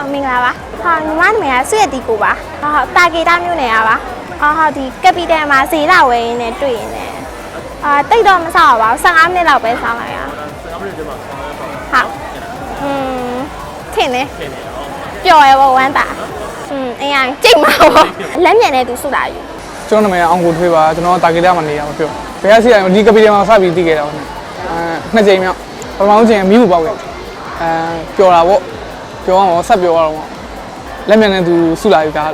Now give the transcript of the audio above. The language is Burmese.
အောင်မင်္ဂလာပါဟာညီမနာမည်ကဆွေရတီကိုပါဟာဟာတာဂီတာမျိုးနယ်ရပါဟာဟာဒီကပီတယ်မှာဈေးလာဝယ်ရင်းနဲ့တွေ့ရင်းနဲ့အာတိတ်တော့မဆောက်ပါဘူး15မိနစ်လောက်ပဲဆောင်းလိုက်ရ15မိနစ်ကျမှဆောင်းလိုက်ပါဟုတ်อืมထင်တယ်ပျော်ရပေါ့ဝမ်းတာอืมအရင်ကြိတ်မှာပေါ့လက်မြန်နဲ့သူစုလာယူ ကျွန်တော်နာမည်ကအောင်ကိုထွေးပါကျွန်တော်တာဂီတာမှာနေရမှာပြောဘယ်ကစီတိုင်းဒီကပီတယ်မှာစပြီးတည်ခဲ့တာပေါ့အဲနှစ်ကြိမ်မြောက်ပထမဆုံးချိန်ကမီးဘူးပေါ့ပဲအဲပျော်တာပေါ့ ပျော်အောင်ဆက်ပျော်ရအောင်ပေါ့လက်မြန်နဲ့သူစုလာယူတာ